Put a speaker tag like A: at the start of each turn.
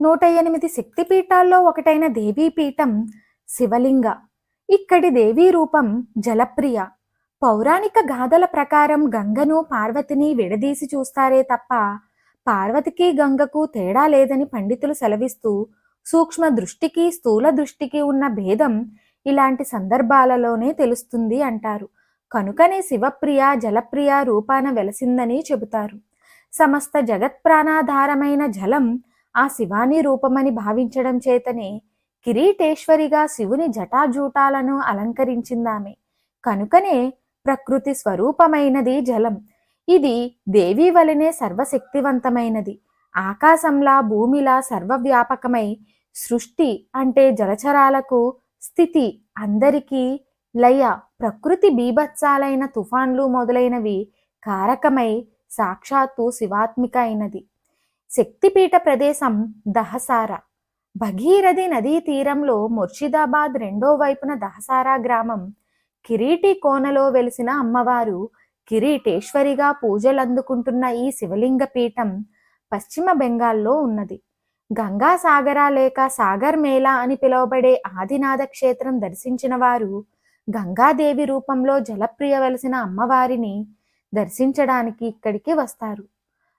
A: నూట ఎనిమిది శక్తిపీఠాల్లో ఒకటైన దేవీపీఠం శివలింగ. ఇక్కడి దేవీ రూపం జలప్రియ. పౌరాణిక గాథల ప్రకారం గంగను పార్వతిని విడదీసి చూస్తారే తప్ప పార్వతికి గంగకు తేడా లేదని పండితులు సెలవిస్తూ సూక్ష్మ దృష్టికి స్థూల దృష్టికి ఉన్న భేదం ఇలాంటి సందర్భాలలోనే తెలుస్తుంది అంటారు. కనుకనే శివప్రియ జలప్రియ రూపాన వెలసిందని చెబుతారు. సమస్త జగత్ప్రాణాధారమైన జలం ఆ శివాని రూపమని భావించడం చేతనే కిరీటేశ్వరిగా శివుని జటాజూటాలను అలంకరించిందామె. కనుకనే ప్రకృతి స్వరూపమైనది జలం. ఇది దేవి వలనే సర్వశక్తివంతమైనది. ఆకాశంలా భూమిలా సర్వవ్యాపకమై సృష్టి అంటే జలచరాలకు స్థితి అందరికీ లయ ప్రకృతి బీభత్సాలైన తుఫాన్లు మొదలైనవి కారకమై సాక్షాత్తు శివాత్మిక అయినది. శక్తిపీఠ ప్రదేశం దహసార. భగీరథి నదీ తీరంలో ముర్షిదాబాద్ రెండో వైపున దహసారా గ్రామం. కిరీటి కోనలో వెలిసిన అమ్మవారు కిరీటేశ్వరిగా పూజలందుకుంటున్న ఈ శివలింగ పీఠం పశ్చిమ బెంగాల్లో ఉన్నది. గంగా సాగర లేక సాగర్ మేళా అని పిలువబడే ఆదినాథ క్షేత్రం దర్శించిన వారు గంగాదేవి రూపంలో జలప్రియ వెలసిన అమ్మవారిని దర్శించడానికి ఇక్కడికి వస్తారు.